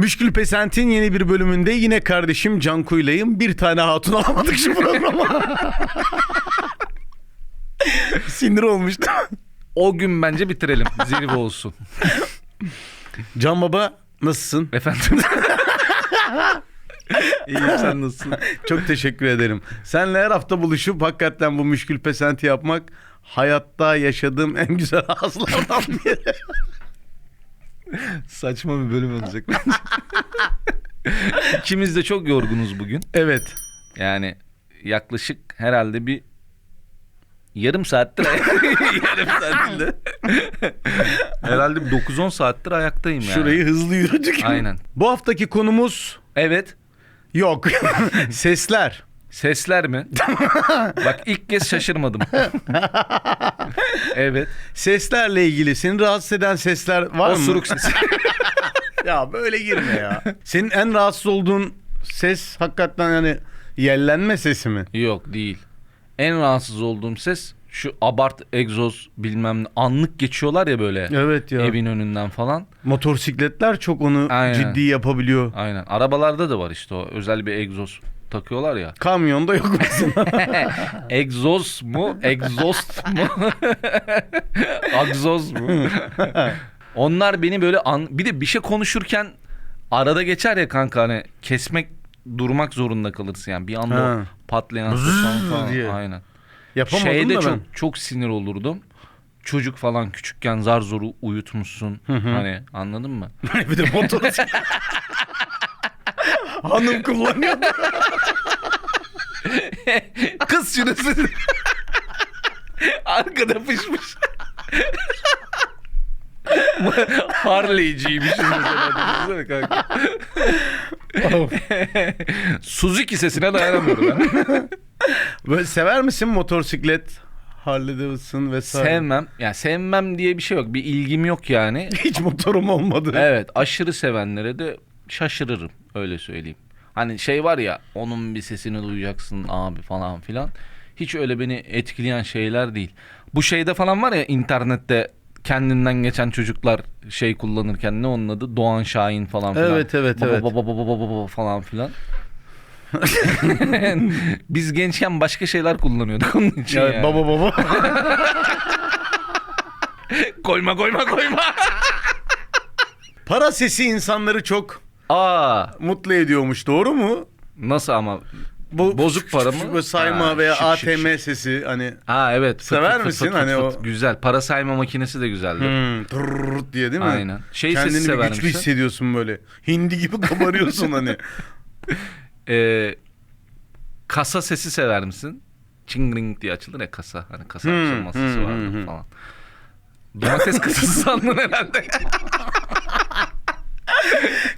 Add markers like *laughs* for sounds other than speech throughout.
Müşkül Pesent'in yeni bir bölümünde yine kardeşim Canku'yleyim. Bir tane hatun *laughs* alamadık şu programa. *laughs* Sinir olmuştu. O gün bence bitirelim. Zirve olsun. Can Baba nasılsın? Efendim. *laughs* İyiyim sen nasılsın? Çok teşekkür ederim. Senle her hafta buluşup hakikaten bu müşkül pesenti yapmak hayatta yaşadığım en güzel hazlardan biri. Saçma bir bölüm olacak bence. *laughs* İkimiz de çok yorgunuz bugün. evet. Yani yaklaşık herhalde bir yarım saattir *laughs* yarım saattir herhalde bir 9-10 saattir ayaktayım yani. Şurayı hızlı yürüdük. Aynen. Bu haftaki konumuz Evet. yok. *laughs* Sesler. Sesler mi? *laughs* Bak ilk kez şaşırmadım. *laughs* evet. Seslerle ilgili seni rahatsız eden sesler var mı? Osuruk sesi. *laughs* ya böyle girme ya. Senin en rahatsız olduğun ses hakikaten yani yellenme sesi mi? Yok değil. En rahatsız olduğum ses şu abart egzoz bilmem ne anlık geçiyorlar ya böyle Evet ya. evin önünden falan. Motosikletler çok onu Aynen. ciddi yapabiliyor. Aynen. Arabalarda da var işte o özel bir egzoz takıyorlar ya. Kamyonda yok mesela. *laughs* Egzoz mu? Egzost mu? *laughs* Agzoz mu? *laughs* Onlar beni böyle an... bir de bir şey konuşurken arada geçer ya kanka hani kesmek durmak zorunda kalırsın yani bir anda Ha. o patlayan ses falan, diye. Aynen. Yapamadım Şeyde da çok ben. çok sinir olurdum. Çocuk falan küçükken zar zoru uyutmuşsun. Hani anladın mı? bir de motosiklet. Hanım kullanıyordu. *laughs* Kız şurası. Arkada fışmış. Harley'ciymişim mesela. Suzuki sesine dayanamıyorum ben. Böyle sever misin motosiklet? Harley Davidson vesaire. Sevmem. Ya sevmem diye bir şey yok. Bir ilgim yok yani. Hiç motorum olmadı. Evet aşırı sevenlere de şaşırırım öyle söyleyeyim. Hani şey var ya onun bir sesini duyacaksın abi falan filan. Hiç öyle beni etkileyen şeyler değil. Bu şeyde falan var ya internette kendinden geçen çocuklar şey kullanırken ne onun adı? Doğan Şahin falan filan. Evet, evet, Baba evet. baba baba baba baba falan filan. *laughs* Biz gençken başka şeyler kullanıyorduk onun için Ya, yani. Baba baba. *laughs* Koyma koyma koyma. Para sesi insanları çok Aa mutlu ediyormuş. Doğru mu? nasıl ama Bu Bozuk para mı? Böyle sayma Ha, veya şık, ATM şık. sesi hani Ha evet. Fıt Sever fıt fıt misin fıt hani fıt o-. Güzel. Para sayma makinesi de güzeldi. hmm, tırrrt diye değil mi? Aynen. Şey Kendini bir sever güçlü misin? hissediyorsun böyle. Hindi gibi kabarıyorsun hani. *laughs* Ee, kasa sesi sever misin? Çingring diye açılır ya kasa. Hani kasa Hmm, açılma sesi hmm, vardır hmm, hmm. falan. Domates kasası *laughs* sandın herhalde. *laughs*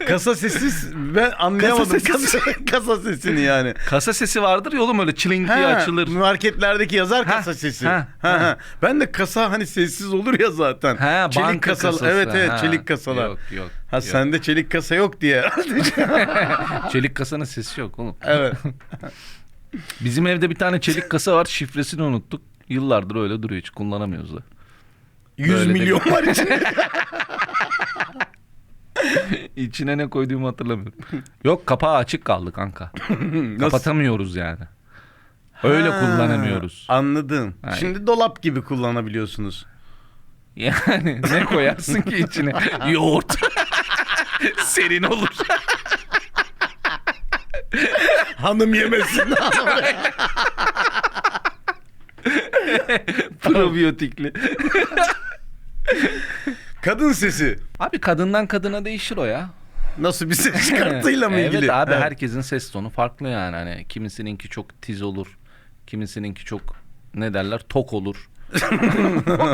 Kasa sesi ben anlayamadım Kasa sesi. *laughs* kasa sesini yani. kasa sesi vardır ya oğlum öyle çiling diye Ha, açılır. Marketlerdeki yazar Ha, kasa sesi. ha, Ha, ha. ha. Ben de kasa hani sessiz olur ya zaten. Ha, çelik banka kasalar. kasası. Evet evet Ha, çelik kasalar. Yok yok. ha yok. sende çelik kasa yok diye. *laughs* Çelik kasanın sesi yok oğlum. evet. *laughs* Bizim evde bir tane çelik kasa var şifresini unuttuk. Yıllardır öyle duruyor hiç kullanamıyoruz da. 100 Böyle de- milyon var içinde. *laughs* İçine ne koyduğumu hatırlamıyorum. Yok kapağı açık kaldı kanka. *laughs* Kapatamıyoruz yani. Öyle Ha, kullanamıyoruz. Anladım. Aynen. Şimdi dolap gibi kullanabiliyorsunuz. Yani *laughs* ne koyarsın ki içine? Yoğurt. Serin olur. Hanım yemesin. Probiyotikli. Kadın sesi. Abi kadından kadına değişir o ya. Nasıl bir ses *laughs* çıkarttığıyla mı evet ilgili? abi Evet. herkesin ses tonu farklı yani. Hani kimisininki çok tiz olur. Kimisininki çok ne derler tok olur. *laughs*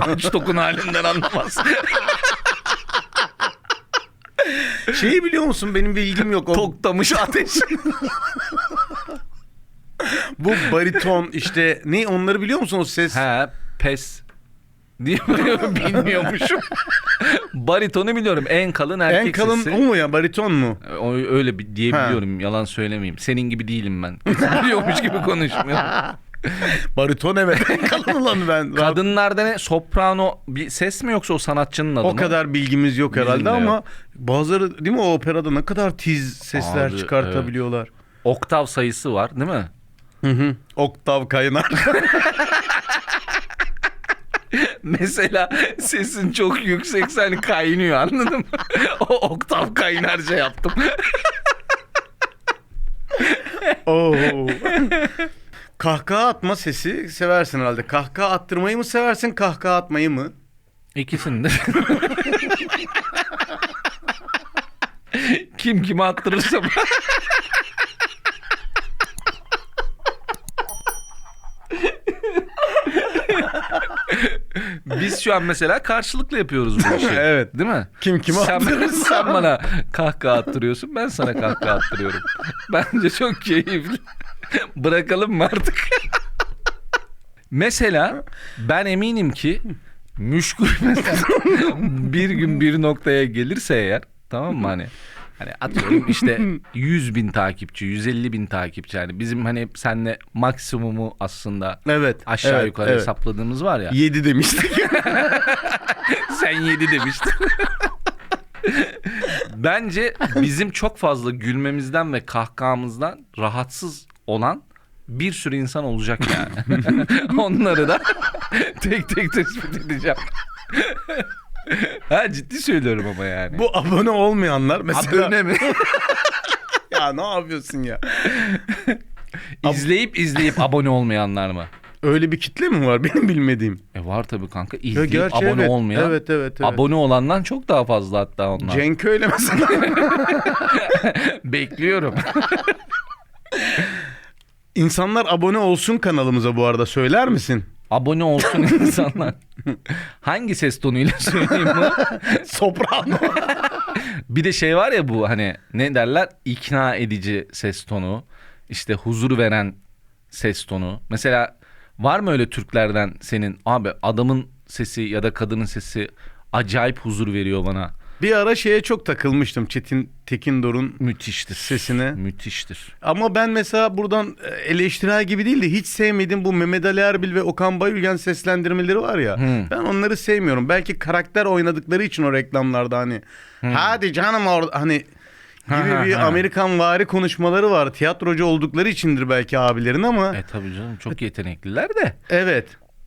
Aç tokun halinden anlamaz. *laughs* Şeyi biliyor musun? Benim bilgim yok. O, Toktamış ateş. bu bariton işte ne onları biliyor musun o ses? He pes. Diye *laughs* bilmiyormuşum. Baritonu biliyorum. En kalın erkek en kalın sesi. o mu ya? Bariton mu? O öyle bir diyebiliyorum. Yalan söylemeyeyim. Senin gibi değilim ben. *laughs* Biliyormuş gibi konuşmuyorum. *laughs* Bariton evet. Kalın ulan ben. Kadınlarda ne? Soprano bir ses mi yoksa o sanatçının adı o mı? kadar bilgimiz yok Bizim herhalde de ama yok. bazıları değil mi o operada ne kadar tiz sesler Abi, çıkartabiliyorlar. Oktav sayısı var değil mi? Hı hı. Oktav kaynar. *laughs* Mesela sesin çok yüksek sen kaynıyor anladın mı? *laughs* o oktav kaynarca yaptım. *laughs* Oo. kahkaha atma sesi seversin herhalde. Kahkaha attırmayı mı seversin, kahkaha atmayı mı? İkisini de. Kim kime attırırsa Biz şu an mesela karşılıklı yapıyoruz bu işi. *laughs* Evet. Değil mi? Kim kime sen, attırırsa. sen bana kahkaha attırıyorsun ben sana kahkaha attırıyorum. Bence çok keyifli. Bırakalım mı artık? mesela ben eminim ki müşkül mesela bir gün bir noktaya gelirse eğer tamam mı hani Hani atıyorum işte 100 bin takipçi, 150 bin takipçi. Yani bizim hani senle maksimumu aslında Evet. aşağı evet, yukarı evet. hesapladığımız var ya. 7 demiştik. *laughs* *laughs* Sen yedi demiştin. Bence bizim çok fazla gülmemizden ve kahkahamızdan rahatsız olan bir sürü insan olacak yani. *laughs* Onları da tek tek tespit edeceğim. *laughs* ha ciddi söylüyorum ama yani. Bu abone olmayanlar mesela. Abone mi? *laughs* ya ne yapıyorsun ya? *laughs* izleyip izleyip abone olmayanlar mı? Öyle bir kitle mi var benim bilmediğim? E var tabii kanka. İzleyip gerçi abone evet, olmayan. Evet evet evet. Abone olandan çok daha fazla hatta onlar. Cenk öyle mesela. Bekliyorum. İnsanlar abone olsun kanalımıza bu arada söyler misin? Abone olsun *laughs* insanlar. Hangi ses tonuyla söyleyeyim bu? *laughs* Soprano. *laughs* Bir de şey var ya bu hani ne derler ikna edici ses tonu. işte huzur veren ses tonu. Mesela var mı öyle Türklerden senin abi adamın sesi ya da kadının sesi acayip huzur veriyor bana. Bir ara şeye çok takılmıştım Çetin Tekindor'un Müthiştir. sesine. Müthiştir. Ama ben mesela buradan e, eleştirel gibi değil de hiç sevmediğim bu Mehmet Ali Erbil ve Okan Bayülgen seslendirmeleri var ya. Hmm. Ben onları sevmiyorum. Belki karakter oynadıkları için o reklamlarda hani hadi canım orada hani Hmm. Ha, gibi ha, bir ha. Amerikan vari konuşmaları var. Tiyatrocu oldukları içindir belki abilerin ama E tabii canım çok yetenekliler de. evet.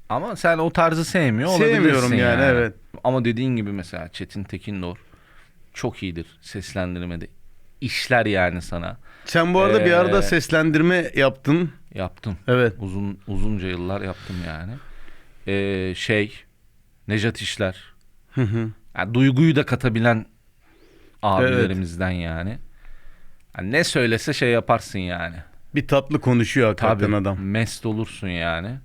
Ama sen o tarzı sevmiyor olabilirsin Sevmiyorum yani, evet. Ama dediğin gibi mesela Çetin Tekindor çok iyidir seslendirmede. İşler yani sana. Sen bu arada bir arada Ee, seslendirme yaptın. Yaptım. Evet. Uzun uzunca yıllar yaptım yani. Ee, şey Nejat İşler. Hı hı. Yani duyguyu da katabilen abilerimizden yani. Yani ne söylese şey yaparsın yani. Bir tatlı konuşuyor hakikaten Tabii adam. mest olursun yani.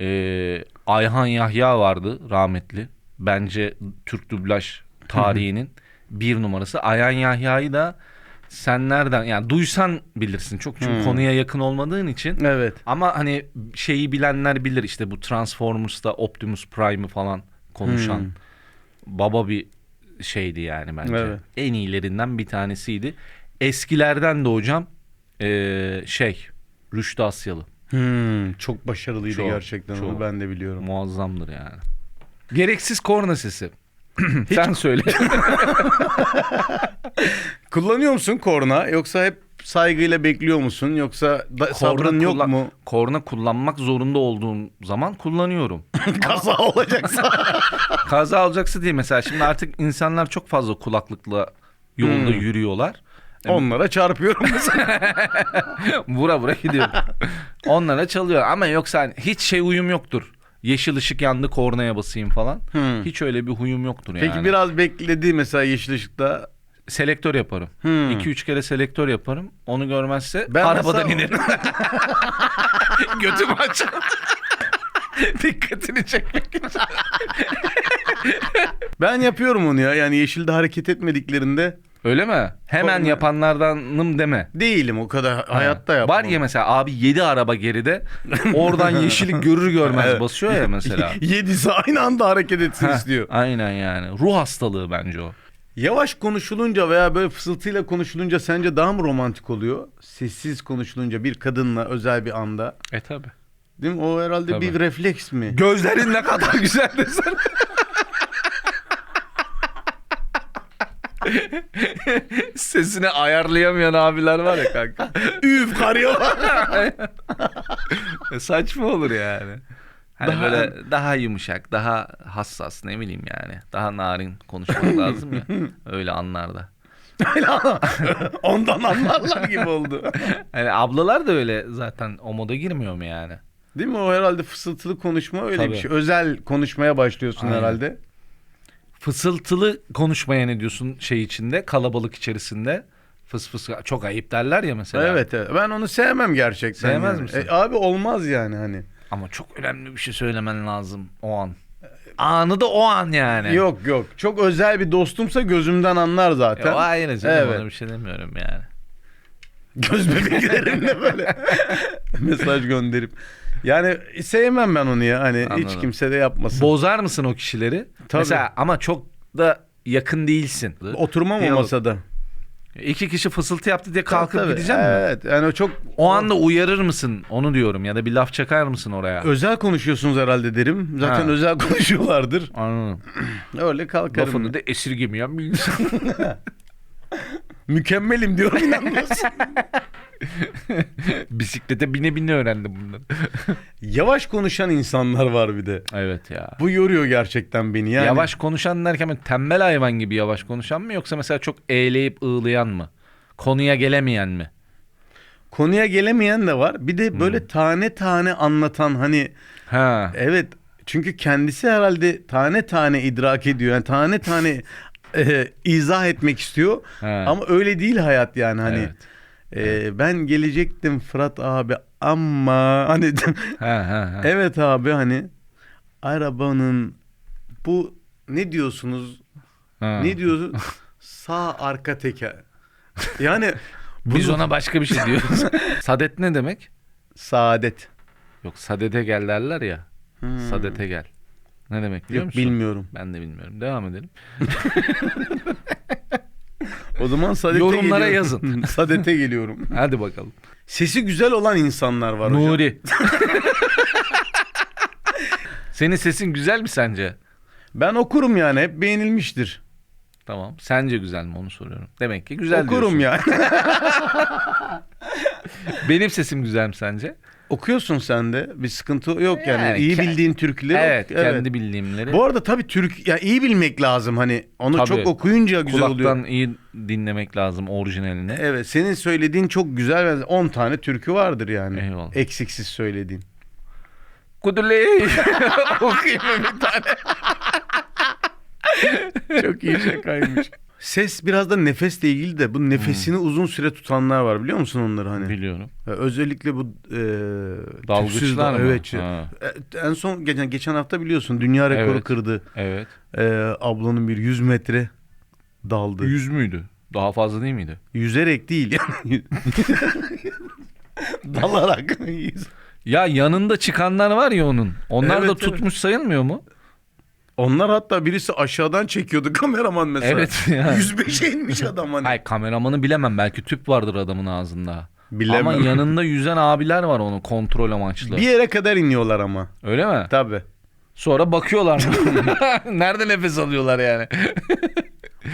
Ee, Ayhan Yahya vardı rahmetli. Bence Türk dublaj tarihinin bir numarası. Ayhan Yahya'yı da sen nereden yani duysan bilirsin çok çünkü Hmm. konuya yakın olmadığın için. Evet. Ama hani şeyi bilenler bilir işte bu Transformers'ta Optimus Prime'ı falan konuşan Hmm. baba bir şeydi yani bence. Evet. En iyilerinden bir tanesiydi. Eskilerden de hocam ee, şey Rüştü Asyalı. Hmm, çok başarılıydı Çok, gerçekten onu çok. ben de biliyorum. Muazzamdır yani. Gereksiz korna sesi. *clears throat* Sen söyle. *laughs* Kullanıyor musun korna yoksa hep saygıyla bekliyor musun yoksa da, sabrın yok kullan- mu? Korna kullanmak zorunda olduğum zaman kullanıyorum. *laughs* Kaza olacaksa. *laughs* Kaza olacaksa değil mesela şimdi artık insanlar çok fazla kulaklıkla yolda Hmm. yürüyorlar. Onlara çarpıyorum mesela. Vura vura gidiyor. Onlara çalıyor ama yoksa hani hiç şey uyum yoktur. Yeşil ışık yandı kornaya basayım falan. Hmm. Hiç öyle bir huyum yoktur Peki yani. biraz bekledi mesela yeşil ışıkta. Selektör yaparım. Hmm. 2-3 kere selektör yaparım. Onu görmezse Ben arabadan mesela- inerim. *laughs* Götümü açarım. *laughs* Dikkatini çekmek için. *laughs* Ben yapıyorum onu ya. Yani yeşilde hareket etmediklerinde Öyle mi? Hemen Korna- yapanlardanım deme. değilim o kadar hayatta yapmam. Var ya mesela abi 7 araba geride oradan yeşili görür görmez *laughs* Evet. basıyor ya mesela. Yedisi aynı anda hareket etsin Heh, istiyor. Aynen yani. Ruh hastalığı bence o. Yavaş konuşulunca veya böyle fısıltıyla konuşulunca sence daha mı romantik oluyor? Sessiz konuşulunca bir kadınla özel bir anda. E tabi. Değil mi? O herhalde Tabii. bir refleks mi? Gözlerin ne kadar güzel desene. Sesini ayarlayamayan abiler var ya kanka. Üf karıyor. E, Saçma olur yani. Hani Daha- böyle daha yumuşak, daha hassas ne bileyim yani. Daha narin konuşmak *laughs* lazım ya. Öyle anlarda. Ondan anlarlar gibi oldu. Hani ablalar da öyle zaten o moda girmiyor mu yani? Değil mi? O herhalde fısıltılı konuşma öyle Tabii. bir şey. Özel konuşmaya başlıyorsun Aynen. herhalde. Fısıltılı konuşmaya ne diyorsun şey içinde, kalabalık içerisinde? Fıs fıs çok ayıp derler ya mesela. Evet evet. Ben onu sevmem gerçekten. Sevmez yani. misin? E, abi olmaz yani hani. Ama çok önemli bir şey söylemen lazım o an. Anı da o an yani. Yok yok. Çok özel bir dostumsa gözümden anlar zaten. Ya, hayır canım Evet. ona bir şey demiyorum yani. Göz bebeklerimle böyle *laughs* mesaj gönderip. Yani sevmem ben onu ya. Hani hiç Anladım. kimse de yapmasın. Bozar mısın o kişileri? Tabii. Mesela ama çok da yakın değilsin. Oturmam o Diyalog. masada. İki kişi fısıltı yaptı diye kalkıp Tabii, gideceğim mi? Evet. Yani o çok O anda uyarır mısın? Onu diyorum ya da bir laf çakar mısın oraya? özel konuşuyorsunuz herhalde derim. Zaten Ha. özel konuşuyorlardır. *laughs* Anladım. *clears throat* Öyle kalkarım. Lafını da esirgemeyen bir insan. *laughs* Mükemmelim diyorum inanmıyorsun. *laughs* *laughs* Bisiklete bine bine öğrendim bunları. *laughs* Yavaş konuşan insanlar var bir de. evet ya. Bu yoruyor gerçekten beni. Yani Yavaş konuşan derken tembel hayvan gibi yavaş konuşan mı yoksa mesela çok eğleyip ığlayan mı? Konuya gelemeyen mi? konuya gelemeyen de var. Bir de Hmm. böyle tane tane anlatan hani Ha. evet çünkü kendisi herhalde tane tane idrak ediyor. Yani tane tane *laughs* e, izah etmek istiyor. Ha. Ama öyle değil hayat yani hani. Evet. E, ben gelecektim Fırat abi ama *laughs* hani Ha, ha, ha. evet abi hani arabanın bu ne diyorsunuz? Ha. Ne diyorsun? Sağ arka teker. Yani *laughs* Biz bunu- ona başka bir şey diyoruz. *laughs* Sadet ne demek? saadet. Yok sadete gel derler ya. Hmm. Sadete gel. Ne demek biliyor Yok, musun? bilmiyorum. Ben de bilmiyorum. Devam edelim. O zaman Sadet'e Yorumlara geliyorum. yazın. *laughs* Sadet'e geliyorum. Hadi bakalım. Sesi güzel olan insanlar var hocam. Nuri. *laughs* Senin sesin güzel mi sence? Ben okurum yani hep beğenilmiştir. Tamam. Sence güzel mi onu soruyorum. Demek ki güzel okurum diyorsun. yani. *laughs* Benim sesim güzel mi sence? Okuyorsun sen de. Bir sıkıntı yok yani. Yani iyi bildiğin türküleri. Evet, kendi bildiğimleri. Bu arada tabii Türk ya iyi bilmek lazım hani. Onu Tabii. çok okuyunca güzel Kulaktan oluyor. iyi dinlemek lazım orijinalini. Evet, senin söylediğin çok güzel. 10 tane türkü vardır yani. Eyvallah. Eksiksiz söylediğin. Kuduley. *laughs* Okuyayım mı bir tane? *laughs* Çok iyi şakaymış. Ses biraz da nefesle ilgili de bu nefesini uzun süre tutanlar var biliyor musun onları hani? Biliyorum. Ya Özellikle bu e, Dalgıçlar dal- mı? Evet. Ha. E, En son geçen geçen hafta biliyorsun dünya rekoru Evet. kırdı. Evet. E, ablanın bir 100 metre daldı. Yüz müydü? Daha fazla değil miydi? Yüzerek değil yani. *laughs* Dalarak. Yüz- Ya yanında çıkanlar var ya onun. Onlar Evet, da evet. tutmuş sayılmıyor mu? Onlar hatta birisi aşağıdan çekiyordu *laughs* kameraman mesela. Evet ya. *laughs* 105'e inmiş adam hani. Hayır kameramanı bilemem. Belki tüp vardır adamın ağzında. Bilemem. Ama yanında yüzen abiler var onu kontrol amaçlı. Bir yere kadar iniyorlar ama. Öyle mi? Tabii. Sonra bakıyorlar. *laughs* Nerede nefes alıyorlar yani?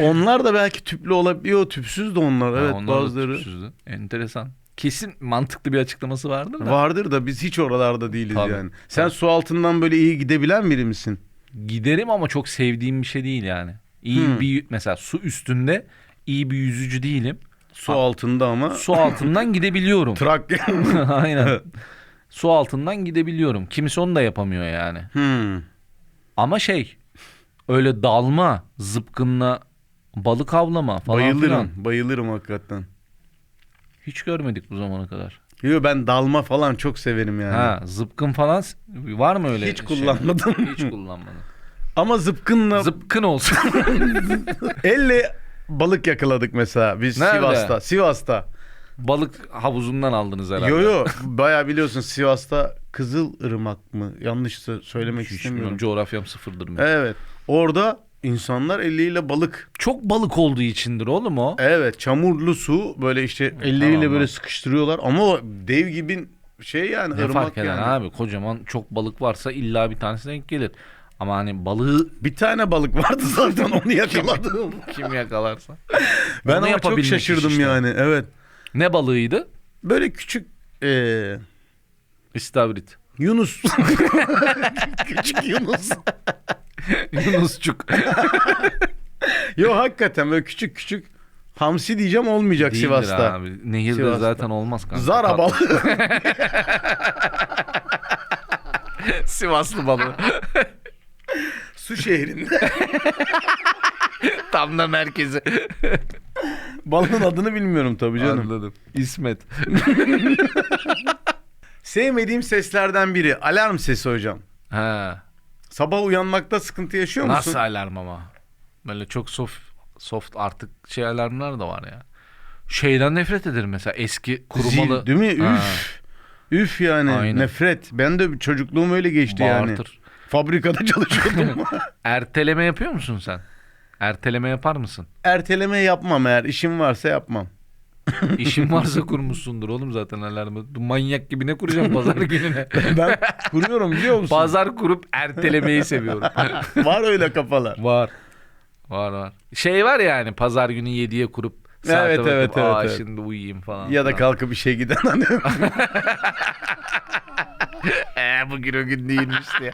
Onlar da belki tüplü olabiliyor. Tüpsüz de onlar. Ha, evet onlar da bazıları. tüpsüzdü. Enteresan. Kesin mantıklı bir açıklaması vardır da. Vardır da biz hiç oralarda değiliz Tabii, yani. Sen tabii. su altından böyle iyi gidebilen biri misin? Giderim ama çok sevdiğim bir şey değil yani. İyi Hmm. bir mesela su üstünde iyi bir yüzücü değilim. Su altında ama Su altından *laughs* gidebiliyorum. trak. *laughs* Aynen. Su altından gidebiliyorum. Kimisi onu da yapamıyor yani. hmm. Ama şey öyle dalma, zıpkınla balık avlama falan Bayılırım. filan. Bayılırım hakikaten. Hiç görmedik bu zamana kadar. Yo ben dalma falan çok severim yani. Ha, zıpkın falan var mı öyle? Hiç şey? kullanmadım. *laughs* Hiç kullanmadım. Ama zıpkınla Zıpkın olsun. *laughs* elle balık yakaladık mesela biz Nerede? Sivas'ta. Sivas'ta. Balık havuzundan aldınız herhalde. Yo yo bayağı biliyorsun Sivas'ta Kızılırmak mı? Yanlış sö- söylemek Hiç istemiyorum. bilmiyorum. Coğrafyam sıfırdır mı? Evet. Orada insanlar eliyle balık. Çok balık olduğu içindir oğlum o. Evet çamurlu su böyle işte elleriyle tamam. böyle sıkıştırıyorlar ama o dev gibi şey yani Ne ırmak fark eder yani. abi kocaman çok balık varsa illa bir tanesi denk gelir. Ama hani balığı Bir tane balık vardı *laughs* zaten onu yakaladım. kim yakalarsa. *laughs* ben Onu ama çok yapabilmek şaşırdım işte. yani. Evet. Ne balığıydı? Böyle küçük eee İstavrit. Yunus. *laughs* küçük Yunus. *laughs* Yunusçuk. *laughs* Yo hakikaten böyle küçük küçük hamsi diyeceğim olmayacak Değildir Sivas'ta. Abi. Nehirde Sivas'ta. zaten olmaz kanka. Zara Tat- balığı. *laughs* Sivaslı balığı. Su şehrinde. Tam da merkezi. Balığın adını bilmiyorum tabii canım. Anladım. İsmet. Sevmediğim seslerden biri alarm sesi hocam. Ha. Sabah uyanmakta sıkıntı yaşıyor musun? Nasıl alarm ama? Böyle çok soft soft artık şey alarmlar da var ya. Şeyden nefret ederim mesela eski kurumalı. Zil, değil mi? Ha, Üf. Üf yani Aynen. nefret. Ben de çocukluğum öyle geçti yani. bağırtır. Fabrikada çalışıyordum. *laughs* Erteleme yapıyor musun sen? Erteleme yapar mısın? Erteleme yapmam eğer işim varsa yapmam. *laughs* İşin varsa kurmuşsundur oğlum zaten alarmı. Manyak gibi ne kuracağım *laughs* pazar gününe? Ben kuruyorum biliyor musun? Pazar kurup ertelemeyi seviyorum. *laughs* Var öyle kafalar. var. Var var. Şey var yani pazar günü 7'ye kurup saate Evet, bakıp, evet, evet, Aa, evet. şimdi uyuyayım falan. Ya da kalkıp işe giden hani. Ee, bugün o gün değilmiş diye.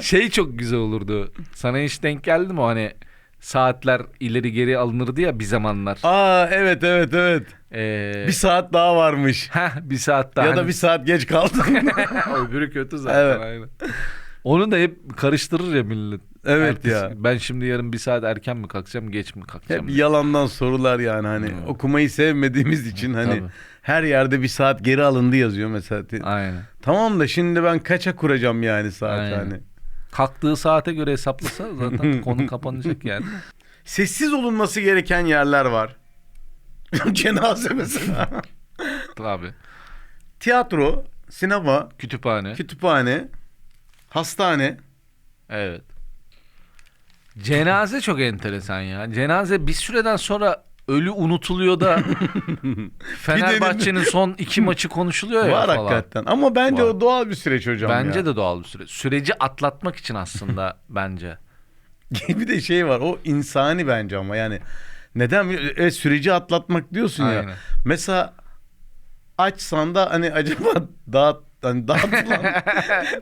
şey çok güzel olurdu. Sana hiç denk geldi mi o hani saatler ileri geri alınırdı ya bir zamanlar. Aa evet evet evet. Ee, Bir saat daha varmış. *laughs* heh, bir saat daha. Ya da Hani- bir saat geç kaldın. *laughs* *laughs* Öbürü kötü zaten Evet. aynen. Onu da hep karıştırır ya millet. Evet Ertesi- ya. Ben şimdi yarın bir saat erken mi kalkacağım geç mi kalkacağım? Hep diye. yalandan sorular yani hani Hmm. okumayı sevmediğimiz için hani Tabii. her yerde bir saat geri alındı yazıyor mesela. Aynen. Tamam da şimdi ben kaça kuracağım yani saat Aynen. hani. Kalktığı saate göre hesaplasa zaten *laughs* konu kapanacak yani. Sessiz olunması gereken yerler var. *laughs* Cenaze mesela. Tabii. Tiyatro, sinema, Kütüphane. kütüphane, hastane. Evet. Cenaze çok enteresan ya. Cenaze bir süreden sonra ölü unutuluyor da *laughs* Fenerbahçe'nin son iki maçı konuşuluyor ya var falan. hakikaten. Ama bence Var. o doğal bir süreç hocam Bence ya. de doğal bir süreç. Süreci atlatmak için aslında *laughs* bence. bir de şey var o insani bence ama yani neden evet, süreci atlatmak diyorsun ya. Aynen. Mesela açsan da hani acaba *laughs* dağıt hani dağıtılan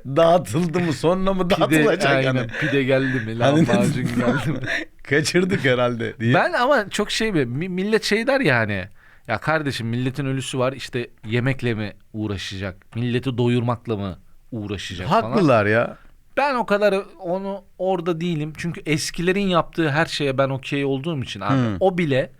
*laughs* dağıtıldı mı sonra mı Pide, dağıtılacak aynen. yani. Pide geldi mi? Hani- Lahmacun geldi mi? *laughs* Kaçırdık herhalde diye. Ben ama çok şey mi- millet şey der ya hani ya kardeşim milletin ölüsü var işte yemekle mi uğraşacak? Milleti doyurmakla mı uğraşacak falan. Haklılar ya. Ben o kadar onu orada değilim. Çünkü eskilerin yaptığı her şeye ben okey olduğum için abi. Hmm. O bile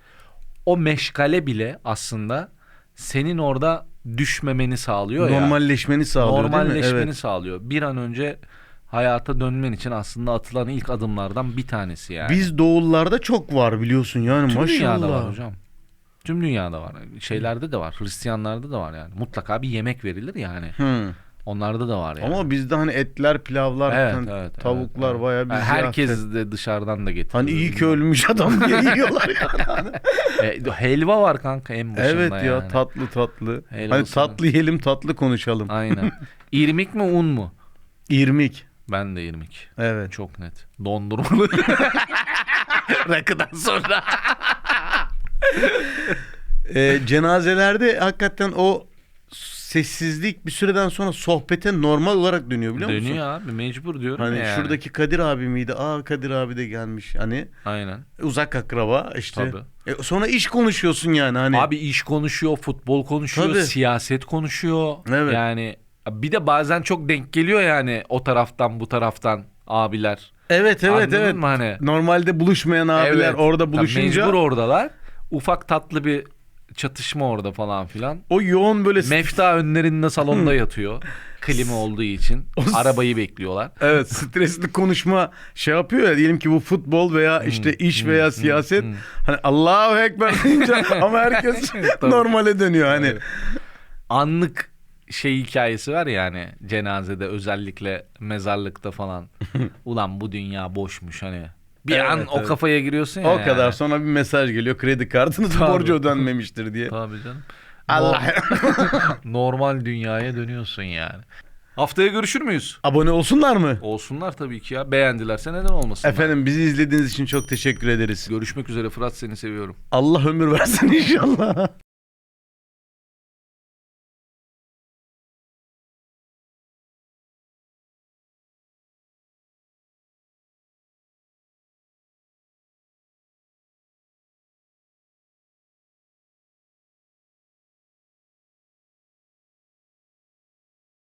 o meşgale bile aslında senin orada düşmemeni sağlıyor ya. Normalleşmeni sağlıyor değil mi? Normalleşmeni Evet. sağlıyor. Bir an önce hayata dönmen için aslında atılan ilk adımlardan bir tanesi yani. Biz doğullarda çok var biliyorsun yani Tüm maşallah. dünyada var hocam. Tüm dünyada var. Şeylerde de var. Hristiyanlarda da var yani. Mutlaka bir yemek verilir yani. Hı. Onlarda da var yani. Ama bizde hani etler, pilavlar, Evet, hani evet, tavuklar evet, bayağı bir Yani herkes de dışarıdan da getiriyor. Hani iyi ki ölmüş adam diye *laughs* yiyorlar yani. E, helva var kanka en başında evet ya yani. tatlı tatlı. Helvasını- Hani tatlı yiyelim tatlı konuşalım. Aynen. İrmik mi un mu? İrmik. Ben de irmik. Evet. Çok net. Dondurmalı. *laughs* Rakıdan sonra. Ee, cenazelerde hakikaten o sessizlik bir süreden sonra sohbete normal olarak dönüyor biliyor musun? Dönüyor abi mecbur diyorum Hani ya yani. şuradaki Kadir abi miydi? Aa Kadir abi de gelmiş. Hani Aynen. uzak akraba işte. Tabii. E, sonra iş konuşuyorsun yani hani. Abi iş konuşuyor, futbol konuşuyor, Tabii. siyaset konuşuyor. Evet. Yani bir de bazen çok denk geliyor yani o taraftan bu taraftan abiler. evet evet Anladın evet. mı hani? Normalde buluşmayan abiler Evet. orada Tabii buluşunca Mecbur oradalar. Ufak tatlı bir çatışma orada falan filan. o yoğun böyle Mefta önlerinde salonda yatıyor. Klima olduğu için. O Arabayı bekliyorlar. Evet stresli konuşma şey yapıyor ya diyelim ki bu futbol veya işte iş veya siyaset hani Allahu Ekber *laughs* deyince ama herkes normale dönüyor hani. Evet. Anlık şey hikayesi var yani cenazede özellikle mezarlıkta falan. *laughs* Ulan bu dünya boşmuş hani. Bir Evet, an o evet. kafaya giriyorsun ya. O yani. kadar sonra bir mesaj geliyor kredi kartınız Tabii. borcu ödenmemiştir diye. Tabii canım. Allah. *laughs* Normal dünyaya dönüyorsun yani. Haftaya görüşür müyüz? Abone olsunlar mı? Olsunlar tabii ki ya. Beğendilerse neden olmasın? Efendim bizi izlediğiniz için çok teşekkür ederiz. Görüşmek üzere Fırat seni seviyorum. Allah ömür versin inşallah.